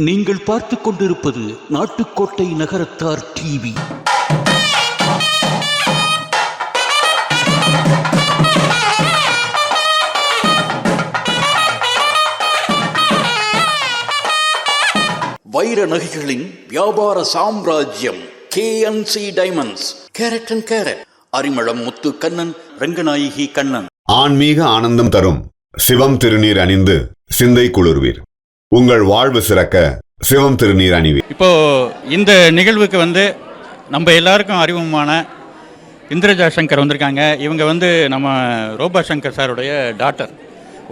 நீங்கள் பார்த்துக் கொண்டிருப்பது நாட்டுக்கோட்டை நகரத்தார் டிவி. வைர நகைகளின் வியாபார சாம்ராஜ்யம் KNC diamonds carat and carat Arimalam Muthu Kannan Ranganayaki Kannan. ஆன்மீக ஆனந்தம் தரும் சிவம் திருநீர் அணிந்து சிந்தை குளிர்வீர். உங்கள் வாழ்வு சிறக்க சிவம் திருநீர் அணிவீர் இப்போ இந்த நிகழ்வுக்கு வந்து நம்ம எல்லாருக்கும் அறிமுகமான இந்திரஜா சங்கர் வந்திருக்காங்க. இவங்க வந்து நம்ம ரோபா சங்கர் சாருடைய டாட்டர்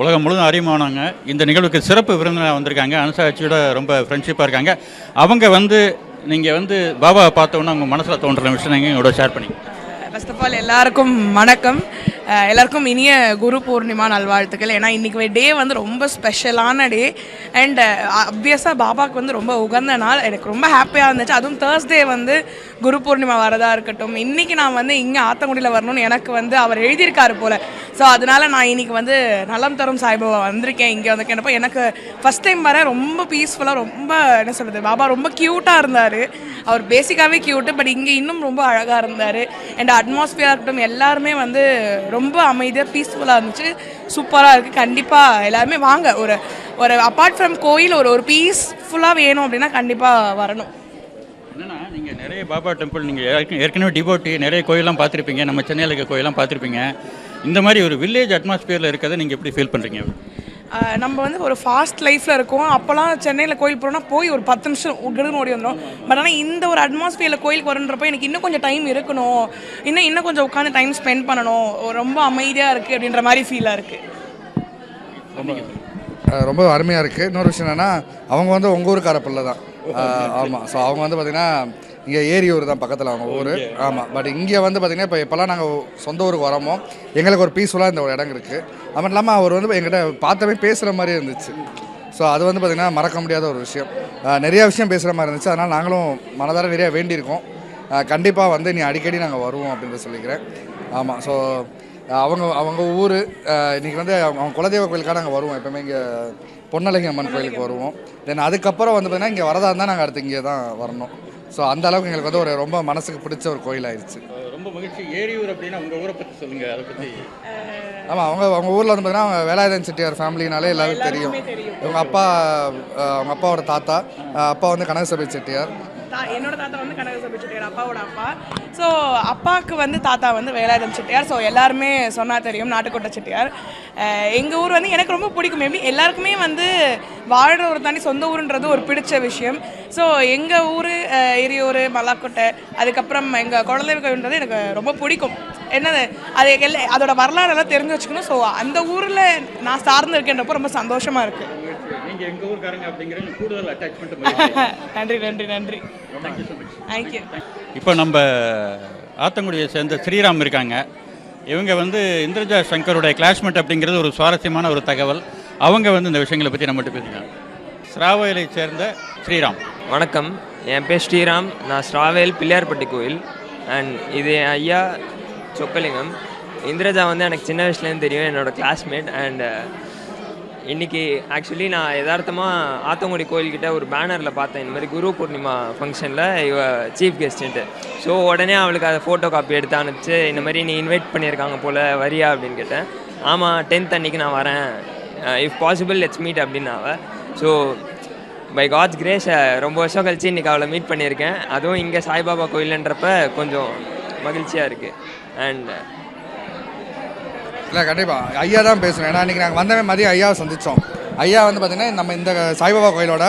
உலகம் முழுதும் அறிமுகமானவங்க. இந்த நிகழ்வுக்கு சிறப்பு விருந்தினராக வந்திருக்காங்க. அனுசாட்சியோட ரொம்ப ஃப்ரெண்ட்ஷிப்பாக இருக்காங்க. அவங்க வந்து நீங்கள் வந்து பாபாவை பார்த்தோன்னா உங்கள் மனசில் தோன்ற விஷயம் நீங்கள் எங்களோட ஷேர் பண்ணி ஃபர்ஸ்ட் ஆஃப் ஆல் எல்லாருக்கும் வணக்கம். எல்லாருக்கும் இனிய குரு பூர்ணிமா நல்வாழ்த்துக்கள். ஏன்னா இன்றைக்கி டே வந்து ரொம்ப ஸ்பெஷலான டே. அண்ட் அப்வியஸாக பாபாவுக்கு வந்து ரொம்ப உகந்த நாள். எனக்கு ரொம்ப ஹாப்பியாக இருந்துச்சு. அதுவும் தேர்ஸ்டே வந்து குரு பூர்ணிமா வரதா இருக்கட்டும். இன்றைக்கி நான் வந்து இங்கே ஆத்தங்குடியில் வரணும்னு எனக்கு வந்து அவர் எழுதியிருக்காரு போல். ஸோ அதனால் நான் இன்னைக்கு வந்து நலம் தரும் சாய்பாபா வந்திருக்கேன் இங்கே வந்திருக்கேன் எனக்கு ஃபஸ்ட் டைம் வர ரொம்ப பீஸ்ஃபுல்லாக ரொம்ப என்ன சொல்கிறது பாபா ரொம்ப க்யூட்டாக இருந்தார். அவர் பேசிக்காகவே க்யூட்டு பட் இங்கே இன்னும் ரொம்ப அழகாக இருந்தார். அண்ட் அட்மாஸ்பியராக இருக்கட்டும் எல்லாருமே வந்து ரொம்ப ரொம்ப அமைதியாக பீஸ்ஃபுல்லாக இருந்துச்சு. சூப்பராக இருக்குது கண்டிப்பாக எல்லாருமே வாங்க. ஒரு ஒரு அப்பார்ட் ஃப்ரம் கோயில் ஒரு ஒரு பீஸ்ஃபுல்லாக வேணும் அப்படின்னா கண்டிப்பாக வரணும். என்னன்னா நீங்கள் நிறைய பாபா டெம்பிள் நீங்கள் ஏற்கனவே டிபோட்டி நிறைய கோயிலெலாம் பார்த்துருப்பீங்க. நம்ம சென்னையில் இருக்க கோயிலெலாம் பார்த்துருப்பீங்க. இந்த மாதிரி ஒரு வில்லேஜ் அட்மாஸ்பியரில் இருக்கிறத நீங்கள் எப்படி ஃபீல் பண்ணுறீங்க நம்ம வந்து ஒரு ஃபாஸ்ட் லைஃப்பில் இருக்கோம். அப்போல்லாம் சென்னையில் கோயில் போகிறோம்னா போய் ஒரு பத்து நிமிஷம் உடனே ஓடி வந்துடும் பட் ஆனால் இந்த ஒரு அட்மாஸ்ஃபியரில் கோயிலுக்கு வரன்றப்போ எனக்கு இன்னும் கொஞ்சம் டைம் இருக்கணும். இன்னும் இன்னும் கொஞ்சம் உட்காந்து டைம் ஸ்பெண்ட் பண்ணணும். ரொம்ப அமைதியாக இருக்குது அப்படின்ற மாதிரி ஃபீலாக இருக்குது ரொம்ப அருமையாக இருக்குது இன்னொரு விஷயம் என்னென்னா அவங்க வந்து உங்கள் ஊருக்கார பிள்ளை தான். ஆமாம் ஸோ அவங்க வந்து பார்த்திங்கன்னா இங்கே ஏரியூர் தான் பக்கத்தில் அவங்க ஊர். ஆமாம் பட் இங்கே வந்து பார்த்திங்கன்னா இப்போ எப்போல்லாம் நாங்கள் சொந்த ஊருக்கு வரோமோ எங்களுக்கு ஒரு பீஸ்ஃபுல்லாக இந்த ஒரு இடம் இருக்குது அது மட்டும் இல்லாமல் அவர் வந்து எங்கிட்ட பார்த்தவே பேசுகிற மாதிரி இருந்துச்சு. ஸோ அது வந்து பார்த்திங்கன்னா மறக்க முடியாத ஒரு விஷயம். நிறைய விஷயம் பேசுகிற மாதிரி இருந்துச்சு. அதனால் நாங்களும் மனதார நிறைய வேண்டியிருக்கோம். கண்டிப்பாக வந்து நீ அடிக்கடி நாங்கள் வருவோம் அப்படின்னு சொல்லிக்கிறேன். ஆமாம் ஸோ அவங்க அவங்க ஊர் இன்றைக்கி வந்து அவங்க அவங்க குலதெய்வ கோயிலுக்காக நாங்கள் வருவோம். எப்பவுமே இங்கே பொன்னலகி அம்மன் கோயிலுக்கு வருவோம். தென் அதுக்கப்புறம் வந்து பார்த்திங்கன்னா இங்கே வரதா இருந்தால் நாங்கள் அடுத்து இங்கே தான் வரணும். ஸோ அந்த அளவுக்கு எங்களுக்கு வந்து ஒரு ரொம்ப மனசுக்கு பிடிச்ச ஒரு கோயில் ஆயிடுச்சு ரொம்ப மகிழ்ச்சி. ஏரியூர் அப்படின்னா உங்கள் ஊரை பற்றி சொல்லுங்கள் அதை பற்றி ஆமாம் அவங்க அவங்க ஊரில் வந்து பார்த்தீங்கன்னா அவங்க வேலாயுதன் செட்டியார் ஃபேமிலினாலே எல்லாருக்கும் தெரியும். இவங்க அப்பா அவங்க அப்பாவோட தாத்தா அப்பா வந்து கனகசபை செட்டியார். தா- என்னோட தாத்தா வந்து கனகசபை செட்டியார் அப்பாவோட அப்பா. ஸோ அப்பாவுக்கு வந்து தாத்தா வந்து வேலாயுதம் செட்டியார். ஸோ எல்லாருமே சொன்னா தெரியும் நாட்டுக்கோட்டை செட்டியார். எங்கள் ஊர் வந்து எனக்கு ரொம்ப பிடிக்கும். மேபி எல்லாருக்குமே வந்து வாழ்கிற ஒரு தாண்டி சொந்த ஊருன்றது ஒரு பிடிச்ச விஷயம். ஸோ எங்கள் ஊர் எரியூர் மல்லாக்கோட்டை அதுக்கப்புறம் எங்கள் குழந்தை கோயில்ன்றது எனக்கு ரொம்ப பிடிக்கும். என்னது? அது எல்லா அதோட வரலாறு எல்லாம் தெரிஞ்சு வச்சுக்கணும். ஸோ அந்த ஊரில் நான் சார்ந்து இருக்கேன்றப்போ ரொம்ப சந்தோஷமாக இருக்குது நீங்கள் எங்கள் ஊருக்காரங்க அப்படிங்கிறது கூடுதல் அட்டாச்மெண்ட் நன்றி நன்றி நன்றி. தேங்க்யூ இப்போ நம்ம ஆத்தங்குடியை சேர்ந்த ஸ்ரீராம் இருக்காங்க. இவங்க வந்து இந்திரஜா சங்கருடைய கிளாஸ்மேட் அப்படிங்கிறது ஒரு சுவாரஸ்யமான ஒரு தகவல். அவங்க வந்து இந்த விஷயங்களை பற்றி நம்மகிட்ட பேசுகிறாங்க ஸ்ராவயலை சேர்ந்த ஸ்ரீராம். வணக்கம். என் பேர் ஸ்ரீராம். நான் ஸ்ராவேல் பிள்ளையார்பட்டி கோயில். அண்ட் இது என் ஐயா சொக்கலிங்கம். இந்திரஜா வந்து எனக்கு சின்ன வயசுலேருந்து தெரியும் என்னோடய கிளாஸ்மேட் அண்ட் இன்னைக்கு ஆக்சுவலி நான் யதார்த்தமாக ஆத்தங்குடி கோயில்கிட்ட ஒரு பேனரில் பார்த்தேன். இந்த மாதிரி குரு பூர்ணிமா ஃபங்க்ஷனில் இவ சீஃப் கெஸ்ட்டுன்ட்டு ஸோ உடனே அவளுக்கு அதை ஃபோட்டோ காப்பி எடுத்து அனுப்பிச்சு இந்த மாதிரி நீ இன்வைட் பண்ணியிருக்காங்க போல் வரியா அப்படின்னு கேட்டேன். ஆமாம் டென்த் அன்னைக்கு நான் வரேன். இஃப் பாசிபிள் லெட்ஸ் மீட் அப்படின்னு அவள் ஸோ பை காட்ஸ் கிரேஸ் ரொம்ப வருஷம் கழிச்சு இன்றைக்கி அவளை மீட் பண்ணியிருக்கேன். அதுவும் இங்கே சாய்பாபா கோயிலுன்றப்ப கொஞ்சம் மகிழ்ச்சியாக இருக்குது அண்ட் இல்லை கண்டிப்பாக ஐயா தான் பேசணும். ஏன்னா இன்றைக்கி நாங்கள் வந்தவே மதியம் ஐயாவை சந்தித்தோம் ஐயா வந்து பார்த்திங்கன்னா நம்ம இந்த சாய்பாபா கோயிலோட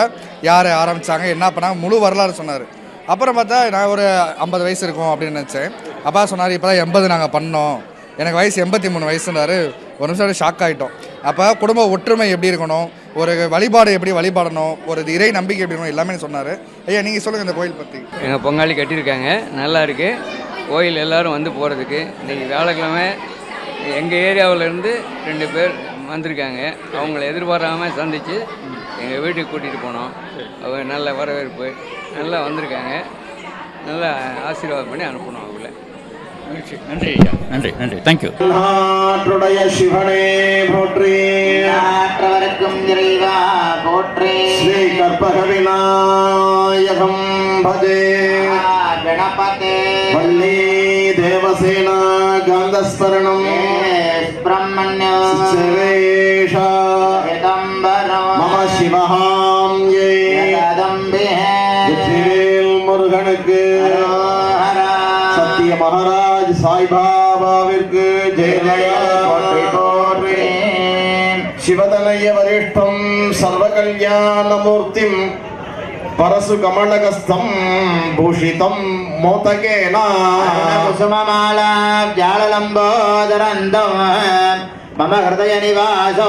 யார் ஆரம்பித்தாங்க என்ன பண்ணாங்க முழு வரலாறு சொன்னார். அப்புறம் பார்த்தா நான் ஒரு ஐம்பது வயசு இருக்கும் அப்படின்னு நினச்சேன். அப்பா சொன்னார் இப்போ தான் எண்பது நாங்கள் பண்ணோம். எனக்கு வயசு எண்பத்தி மூணு வயசுனாரு ஒரு நிமிஷம் ஷாக் ஆகிட்டோம் அப்போ குடும்ப ஒற்றுமை எப்படி இருக்கணும்? ஒரு வழிபாடு எப்படி வழிபாடணும்? ஒரு இறை நம்பிக்கை எப்படி இருக்கணும்? எல்லாமே சொன்னார். ஐயா நீங்கள் சொல்லுங்கள் இந்த கோயில் பற்றி எங்கள் பொங்காளி கட்டியிருக்காங்க. நல்லா இருக்குது கோயில் எல்லாரும் வந்து போகிறதுக்கு இன்றைக்கி வியாழக்கிழமை எங்கள் ஏரியாவிலேருந்து ரெண்டு பேர் வந்திருக்காங்க. அவங்கள எதிர்பாராமல் சந்தித்து எங்கள் வீட்டுக்கு கூட்டிகிட்டு போனோம். அவங்க நல்ல வரவேற்பு நல்லா வந்திருக்காங்க. நல்லா ஆசீர்வாதம் பண்ணி அனுப்பணும் அவங்கள. மகிழ்ச்சி. நன்றி ஐயா. நன்றி நன்றி. தேங்க்யூ நாட்டுடைய சிவனே போற்றி. நாற்றவர்க்கும் இறைவா போற்றே. ஸ்ரீ கற்பக விநாயகம் பஜே கணபதே. வள்ளி தேவசேனா காந்தஸ்மரணம் ब्रह्मण्य सर्वेष மம சிவகாம் முருகனுக்கு சத்திய மகாராஜ் சாய்பாபாவிற்கு ஜெயலயா சிவதனய வரிஷ்டம் சர்வ கல்யாணமூர்த்திம் परशुकमलगस्थं भूषितं मोदकेन कुसुममालाब्जालम्बोदरन्दो मम हृदयनिवासो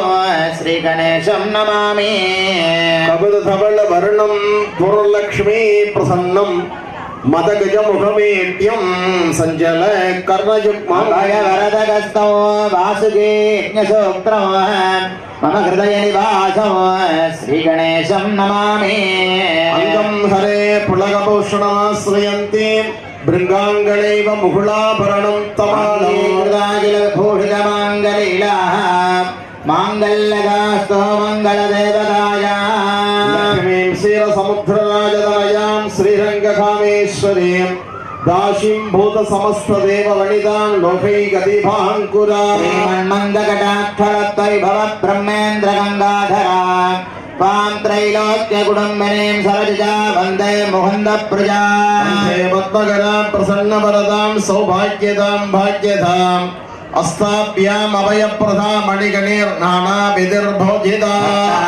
श्रीगणेशं नमामि कबुधवलवर्णं पुरलक्ष्मी प्रसन्नं மதகஜ முகமேட்யம் சஞ்சல கர்ணயுக்மரதகஸ்தோ வாசுகேஜசோக்திரோ மம ஹிருதய நிவாசோ ஸ்ரீ கணேசம் நமாமி அங்கம் ஹரே புலகபூஷணமாஸ்ரயந்தி பிருங்காங்களைவ முகுளாபரணம் தமாலோகில பூஷித देव दाशिं भूत समस्त देव वणिदान लोकै वदने दाशीं भूतसमस्तदेववणितां लोकैकदीपाङ्कुरान्मन्दकटाक्षरत्वै भवद्ब्रह्मेन्द्रगङ्गाधरा त्वां त्रैलोक्यकुटुम्बिनीं सरजा वंदे मुकुन्दप्रजा पद्मगदां प्रसन्नवरदां सौभाग्यतां भाग्यताम् அஸ்தாபியாம் அபயப்பிரதா மணிகணீர் நானா விதிர்போஜிதா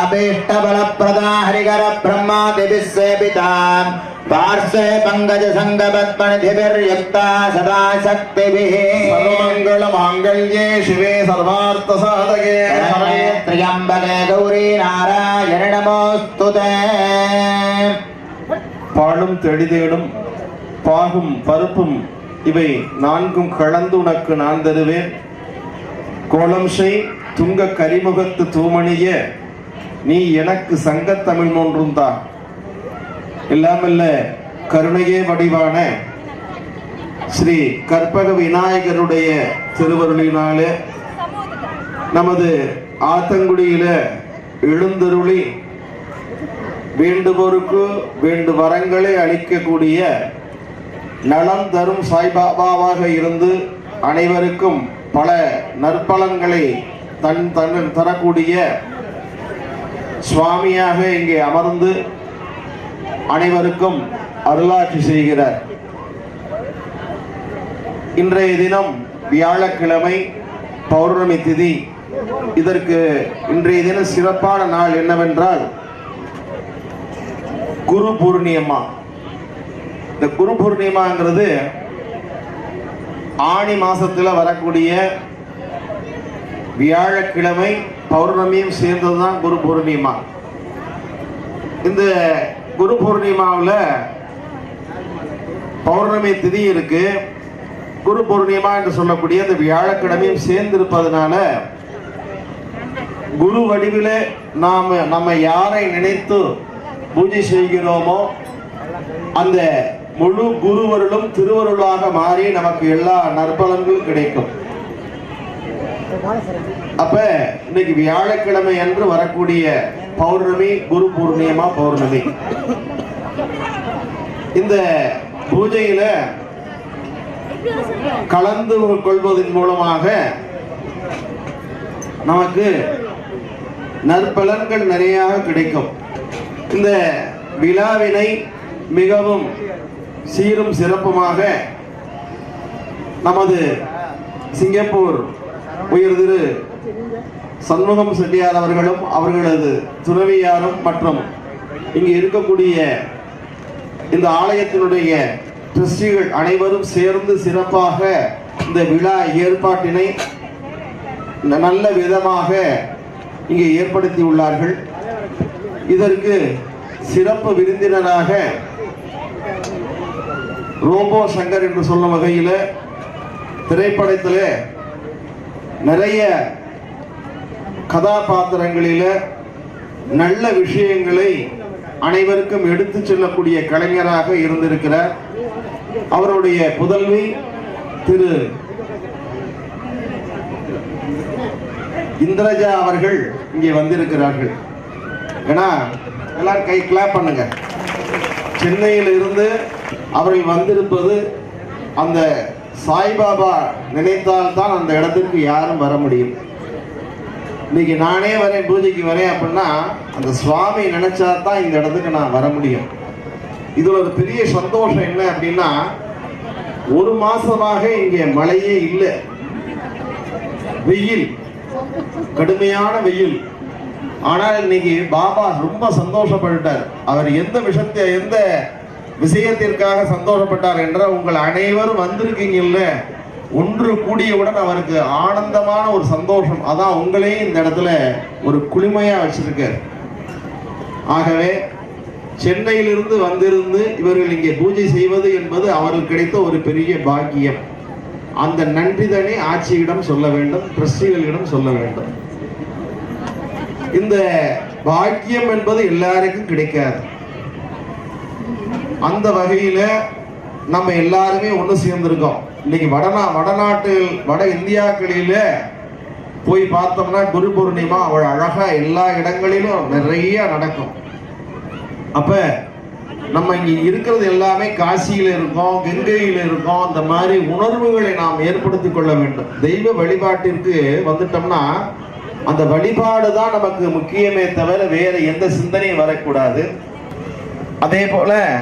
அபீஷ்டபல பிரதா ஹரிகர பிரம்மா திபிசேபிதாம் பார்ஸ்வே பங்கஜ சங்கபத்மனிதிபிர்யுக்தா சதா சக்திபிः சர்வமங்கள மாங்கல்யே சிவே சர்வார்த்த சாதகே திரியம்பகே கௌரி நாராயண நமோஸ்துதே பாலும் தெளிதேடும் பாகும் பருப்பும் இவை நான்கும் கலந்து உனக்கு நான் தருவேன். கோலம் செய் துங்க கரிமுகத்து தூமணிய நீ எனக்கு சங்கத்தமிழ் ஒன்றும் தான் கருணையே வடிவான ஸ்ரீ கற்பக விநாயகருடைய திருவருளினாலே நமது ஆத்தங்குடியில எழுந்தருளி வேண்டுவோருக்கு வேண்டு வரங்களை அளிக்கக்கூடிய நலம் தரும் சாய்பாபாவாக இருந்து அனைவருக்கும் பல நற்பலன்களை தன் தன் தரக்கூடிய சுவாமியாக இங்கே அமர்ந்து அனைவருக்கும் அருளாட்சி செய்கிறார். இன்றைய தினம் வியாழக்கிழமை பௌர்ணமி திதி. இதற்கு இன்றைய தினம் சிறப்பான நாள் என்னவென்றால் குரு பூர்ணியம்மா. இந்த குரு பூர்ணிமாங்கிறது ஆணி மாசத்துல வரக்கூடிய வியாழக்கிழமை பௌர்ணமியும் சேர்ந்தது தான் குரு பூர்ணிமா. இந்த குரு பூர்ணிமாவில் பௌர்ணமி திதி இருக்கு. குரு பூர்ணிமா என்று சொல்லக்கூடிய இந்த வியாழக்கிழமையும் சேர்ந்து இருப்பதுனால குரு வடிவில் நாம் நம்ம யாரை நினைத்து பூஜை செய்கிறோமோ அந்த முழு குருவருளும் திருவருளாக மாறி நமக்கு எல்லா நற்பலன்களும் கிடைக்கும். அப்ப இன்னைக்கு வியாழக்கிழமை அன்று வரக்கூடிய பௌர்ணமி குரு பூர்ணியமா பௌர்ணமி. இந்த பூஜையில கலந்து கொள்வதன் மூலமாக நமக்கு நற்பலன்கள் நிறையாக கிடைக்கும். இந்த விழாவினை மிகவும் சீரும் சிறப்புமாக நமது சிங்கப்பூர் உயர் திரு சண்முகம் செட்டியார் அவர்களும் அவர்களது துறவியாரும் மற்றும் இங்கு இருக்கக்கூடிய இந்த ஆலயத்தினுடைய ட்ரஸ்டிகள் அனைவரும் சேர்ந்து சிறப்பாக இந்த விழா ஏற்பாட்டினை ந- நல்ல விதமாக இங்கே ஏற்படுத்தியுள்ளார்கள். இதற்கு சிறப்பு விருந்தினராக ரோபோ சங்கர் என்று சொல்லும் வகையில் திரைப்படத்தில் நிறைய கதாபாத்திரங்களில் நல்ல விஷயங்களை அனைவருக்கும் எடுத்துச் செல்லக்கூடிய கலைஞராக இருந்திருக்கிறார். அவருடைய புதல்வி திரு இந்திரஜா அவர்கள் இங்கே வந்திருக்கிறார்கள். ஏன்னா எல்லாரும் கை கிளாப் பண்ணுங்க. சென்னையில் இருந்து அவர்கள் வந்திருப்பது அந்த சாய்பாபா நினைத்தால்தான் அந்த இடத்திற்கு யாரும் வர முடியும். இன்னைக்கு நானே வரேன் பூஜைக்கு வரேன் அப்படின்னா அந்த சுவாமி நினைச்சா தான் இந்த இடத்துக்கு நான் வர முடியும். இதுல ஒரு பெரிய சந்தோஷம் என்ன அப்படின்னா ஒரு மாசமாக இங்கே மழையே இல்லை. வெயில் கடுமையான வெயில். ஆனால் இன்னைக்கு பாபா ரொம்ப சந்தோஷப்பட்டுட்டார். அவர் எந்த விஷயத்தை எந்த விஷயத்திற்காக சந்தோஷப்பட்டார் என்றால் உங்கள் அனைவரும் வந்திருக்கீங்கல்ல? ஒன்று கூடியவுடன் அவருக்கு ஆனந்தமான ஒரு சந்தோஷம். அதான் உங்களையும் இந்த இடத்துல ஒரு குளிமையாக வச்சிருக்கார். ஆகவே சென்னையிலிருந்து வந்திருந்து இவர்கள் இங்கே பூஜை செய்வது என்பது அவருக்கு கிடைத்த ஒரு பெரிய பாக்கியம். அந்த நன்றிதனை ஆட்சியிடம் சொல்ல வேண்டும் கிறிஸ்டிகளிடம் சொல்ல வேண்டும். இந்த பாக்கியம் என்பது எல்லாருக்கும் கிடைக்காது. அந்த வகையில நம்ம எல்லாருமே ஒன்று சேர்ந்துருக்கோம். இன்னைக்கு வடநா வடநாட்டில் வட இந்தியாக்களில போய் பார்த்தோம்னா குரு பூர்ணிமா அவள் அழகா எல்லா இடங்களிலும் நிறைய நடக்கும். அப்ப நம்ம இங்க இருக்கிறது எல்லாமே காசியில இருக்கோம் கங்கையில இருக்கோம் அந்த மாதிரி உணர்வுகளை நாம் ஏற்படுத்திக் கொள்ள வேண்டும். தெய்வ வழிபாட்டிற்கு வந்துட்டோம்னா அந்த வழிபாடு தான் நமக்கு முக்கியமே தவிர வேற எந்த சிந்தனையும் வரக்கூடாது. அதே போல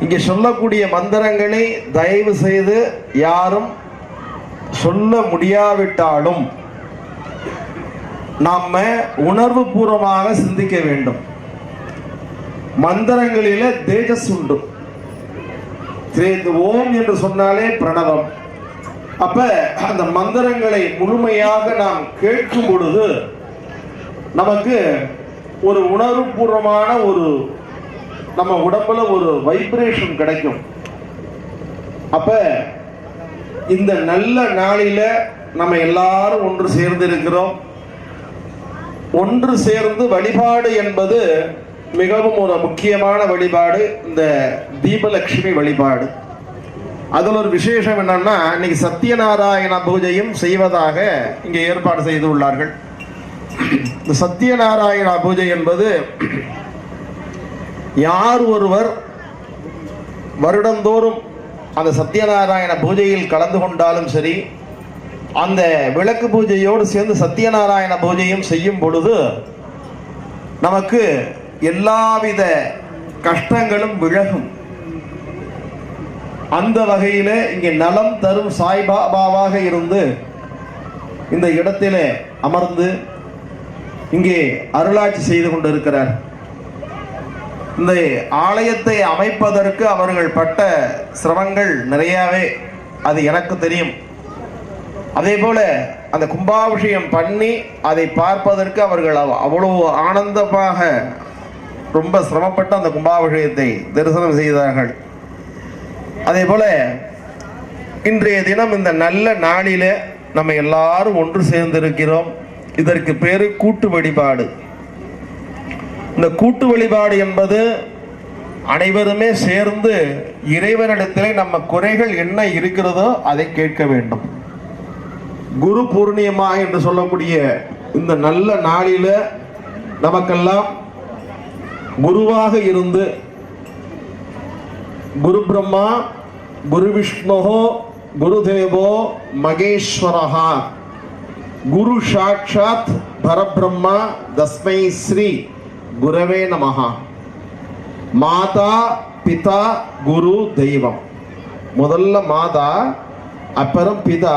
இங்கே சொல்லக்கூடிய மந்திரங்களை தயவு செய்து யாரும் சொல்ல முடியாவிட்டாலும் நாம் உணர்வு பூர்வமாக சிந்திக்க வேண்டும். மந்திரங்களில தேஜஸ் உண்டு. ஓம் என்று சொன்னாலே பிரணவம். அப்ப அந்த மந்திரங்களை முழுமையாக நாம் கேட்கும் பொழுது நமக்கு ஒரு உணர்வுபூர்வமான ஒரு நம்ம உடம்புல ஒரு வைப்ரேஷன் கிடைக்கும். அப்ப இந்த நல்ல நாளில நம்ம எல்லாரும் ஒன்று சேர்ந்து இருக்கிறோம். ஒன்று சேர்ந்து வழிபாடு என்பது மிகவும் ஒரு முக்கியமான வழிபாடு இந்த தீபலட்சுமி வழிபாடு. அதில் ஒரு விசேஷம் என்னன்னா இன்னைக்கு சத்யநாராயண பூஜையும் செய்வதாக இங்கே ஏற்பாடு செய்து உள்ளார்கள். இந்த சத்யநாராயண பூஜை என்பது யார் ஒருவர் வருடந்தோறும் அந்த சத்யநாராயண பூஜையில் கலந்து கொண்டாலும் சரி அந்த விளக்கு பூஜையோடு சேர்ந்து சத்யநாராயண பூஜையும் செய்யும் பொழுது நமக்கு எல்லாவித கஷ்டங்களும் விலகும். அந்த வகையில் இங்கே நலம் தரும் சாய்பாபாவாக இருந்து இந்த இடத்திலே அமர்ந்து இங்கே அருளாட்சி செய்து கொண்டிருக்கிறார். இந்த ஆலயத்தை அமைப்பதற்கு அவர்கள் பட்ட சிரமங்கள் நிறையாவே. அது எனக்கு தெரியும். அதே போல அந்த கும்பாபிஷேகம் பண்ணி அதை பார்ப்பதற்கு அவர்கள் அவ்வளவு ஆனந்தமாக ரொம்ப சிரமப்பட்டு அந்த கும்பாபிஷேகத்தை தரிசனம் செய்தார்கள். அதே போல இன்றைய தினம் இந்த நல்ல நாளில நம்ம எல்லாரும் ஒன்று சேர்ந்திருக்கிறோம். இதற்கு பேரு கூட்டு வழிபாடு. இந்த கூட்டு வழிபாடு என்பது அனைவருமே சேர்ந்து இறைவனிடத்திலே நம்ம குறைகள் என்ன இருக்கிறதோ அதை கேட்க வேண்டும். குரு பூர்ணியமா என்று சொல்லக்கூடிய இந்த நல்ல நாளில நமக்கெல்லாம் குருவாக இருந்து குரு பிரம்மா குரு விஷ்ணுஹோ குருதேவோ மகேஸ்வரஹா குரு சாட்சாத் பரபிரம்மா தஸ்மை ஸ்ரீ. குரவே நமஹா. மாதா பிதா குரு தெய்வம். முதல்ல மாதா அப்புறம் பிதா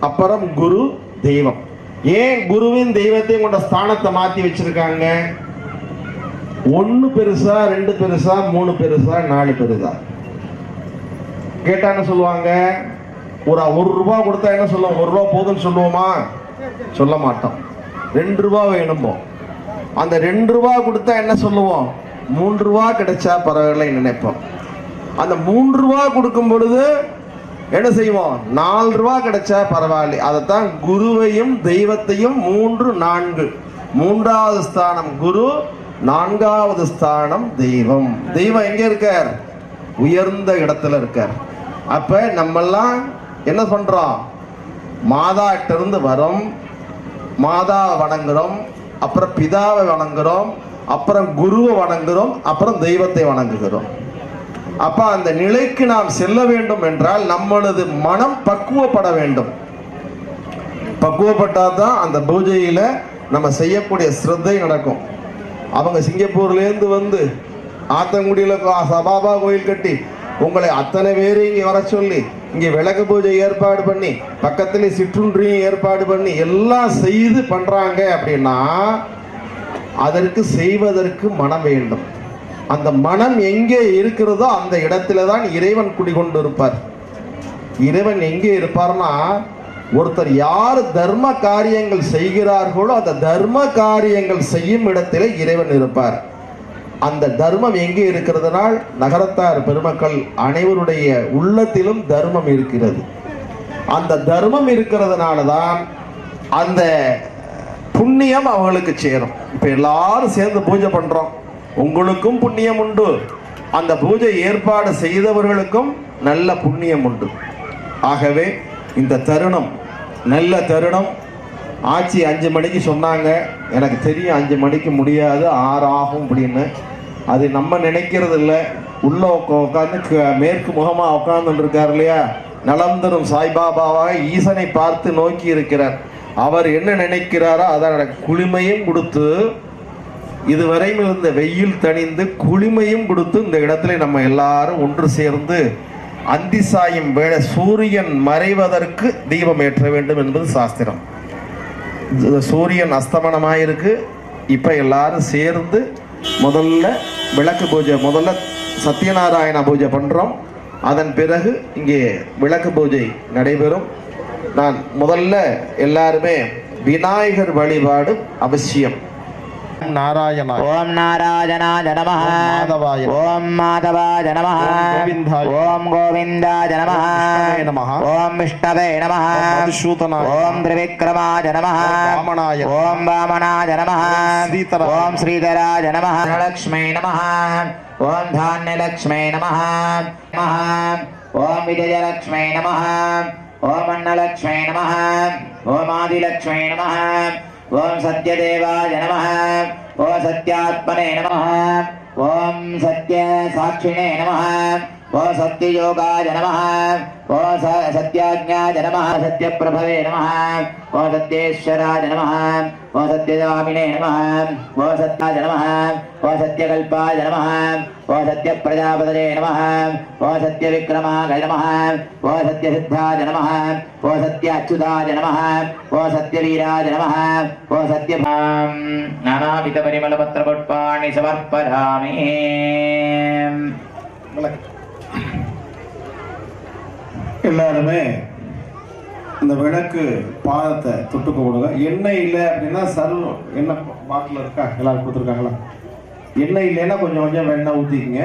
அப்புறம் குரு தெய்வம். ஏன் குருவின் தெய்வத்தையும் கொண்ட ஸ்தானத்தை மாற்றி வச்சிருக்காங்க? ஒன்று பெருசா ரெண்டு பெருசா மூணு பெருசா நாலு பெருசா. கேட்டான்னு சொல்லுவாங்க ஒரு ஒரு ரூபா கொடுத்தா என்ன சொல்லுவோம்? ஒரு ரூபா போதும்னு சொல்லுவோமா? சொல்ல மாட்டோம். ரெண்டு ரூபா வேணுமோ அந்த ரெண்டு ரூபா கொடுத்தா என்ன சொல்லுவோம்? மூன்று ரூபா கிடைச்சா பரவாயில்லை நினைப்போம். அந்த மூன்று ரூபா கொடுக்கும் பொழுது என்ன செய்வோம்? நாலு ரூபா கிடைச்சா பரவாயில்லை. அதைத்தான் குருவையும் தெய்வத்தையும் மூன்று நான்கு. மூன்றாவது ஸ்தானம் குரு நான்காவது ஸ்தானம் தெய்வம். தெய்வம் எங்க இருக்கார்? உயர்ந்த இடத்துல இருக்கார். அப்ப நம்மெல்லாம் என்ன பண்றோம்? மாதாட்டிருந்து வரோம். மாதா வணங்குறோம். அப்புறம் பிதாவை வணங்குறோம் அப்புறம் குருவை வணங்குறோம் அப்புறம் தெய்வத்தை வணங்குகிறோம். அப்ப அந்த நிலைக்கு நாம் செல்ல வேண்டும் என்றால் நம்மளது மனம் பக்குவப்பட வேண்டும். பக்குவப்பட்டால் தான் அந்த பூஜையில் நம்ம செய்யக்கூடிய ஸ்ரத்தை நடக்கும். அவங்க சிங்கப்பூர்லேருந்து வந்து ஆத்தங்குடியில் சபாபா கோயில் கட்டி உங்களை அத்தனை பேரும் இங்கே வர சொல்லி இங்கே விளக்கு பூஜை ஏற்பாடு பண்ணி பக்கத்துல சிற்றுன்றியும் ஏற்பாடு பண்ணி எல்லாம் செய்து பண்ணுறாங்க அப்படின்னா அதற்கு செய்வதற்கு மனம் வேண்டும். அந்த மனம் எங்கே இருக்கிறதோ அந்த இடத்துல தான் இறைவன் குடிகொண்டு இருப்பார் இறைவன் எங்கே இருப்பார்னா ஒருத்தர் யார் தர்ம காரியங்கள் செய்கிறார்களோ அந்த தர்ம காரியங்கள் செய்யும் இடத்திலே இறைவன் இருப்பார். அந்த தர்மம் எங்கே இருக்கிறதுனால் நகரத்தார் பெருமக்கள் அனைவருடைய உள்ளத்திலும் தர்மம் இருக்கிறது. அந்த தர்மம் இருக்கிறதுனால தான் அந்த புண்ணியம் அவங்களுக்கு சேரும். இப்போ எல்லாரும் சேர்ந்து பூஜை பண்ணுறோம் உங்களுக்கும் புண்ணியம் உண்டு. அந்த பூஜை ஏற்பாடு செய்தவர்களுக்கும் நல்ல புண்ணியம் உண்டு. ஆகவே இந்த தருணம் நல்ல தருணம் ஆட்சி அஞ்சு மணிக்கு சொன்னாங்க எனக்கு தெரியும் அஞ்சு மணிக்கு முடியாது ஆறு ஆகும் அப்படின்னு. அது நம்ம நினைக்கிறது இல்லை உள்ளே உட்காந்து மேற்கு முகமாக உட்காந்துருக்கார் இல்லையா? நலம் தரும் சாய்பாபாவாக ஈசனை பார்த்து நோக்கி இருக்கிறார். அவர் என்ன நினைக்கிறாரோ அதனோட குளிமையும் கொடுத்து இதுவரையும் இருந்த வெயில் தணிந்து குளிமையும் கொடுத்து இந்த இடத்துல நம்ம எல்லாரும் ஒன்று சேர்ந்து அந்தி சாயும் வேளை சூரியன் மறைவதற்கு தீபம் ஏற்ற வேண்டும் என்பது சாஸ்திரம். சூரியன் சூரியன் அஸ்தமனமாயிருக்கு. இப்போ எல்லாரும் சேர்ந்து முதல்ல விளக்கு பூஜை முதல்ல சத்யநாராயண பூஜை பண்ணுறோம் அதன் பிறகு இங்கே விளக்கு பூஜை நடைபெறும். நான் முதல்ல எல்லாருமே விநாயகர் வழிபாடு அவசியம். நாராயணா ஓம் நாராயணாய நம மாதவாய நமः. ஓம் மாதவாய நம கோவிந்தாய. ஓம் கோவிந்தாய நம கிருஷ்ணாய நமः. ஓம் விஷ்ணவே நம மதுசூதனாய ஓம் திரிவிக்ரமாய நம வாமனாய நமः. ஓம் வாமனாய நம ஸ்ரீதராய ஓம் ஸ்ரீதராய நம லக்ஷ்மே நம ஓம் தானியலக்ஷ்மே நம ஓம் விஜயலக்ஷ்மே நம ஓம் அன்னலக்ஷ்மே நம ஓம் ஆதிலக்ஷ்மே நம ஓம் சத்யதேவாய நம ஓம் சத்யாத்மனே நம ஓம் சத்ய சாட்சிணே நம ஓம் சத்யயோகாய நம ஓம் ச- சத்யாஜ்ஞாய நம சத்யபிரபவே நம ஓம் சத்யேஸ்வராய நம ஓம் சத்யதாமினே நம ஓம் சத்யாய நம ஓம் சத்யகல்பாய நம ஓம் சத்யபிரஜாபதே நம ஓம் சத்யவிக்ரமாய நம ஓம் சத்யசித்தாய நம ஓம் சத்யாச்சுதாய நம ஓம் சத்யவீராய நம ஓம் சத்ய நானாவித பரிமளபத்திர புஷ்பாணி சமர்ப்பயாமி எல்லாருமே இந்த விளக்கு பாதத்தை தொட்டு போடுங்க. எண்ணெய் இல்லை அப்படின்னா சர்வம் எண்ணெய் பாட்டில் இருக்கா? எல்லாரும் கொடுத்துருக்காங்களா? எண்ணெய் இல்லைன்னா கொஞ்சம் கொஞ்சம் வெண்ணெய் ஊற்றிக்கங்க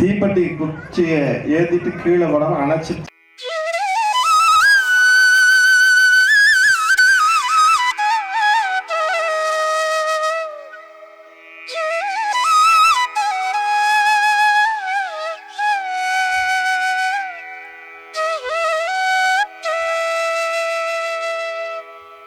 தீப்பெட்டி குச்சியை ஏற்றிட்டு கீழே படாமல் அணைச்சிட்டு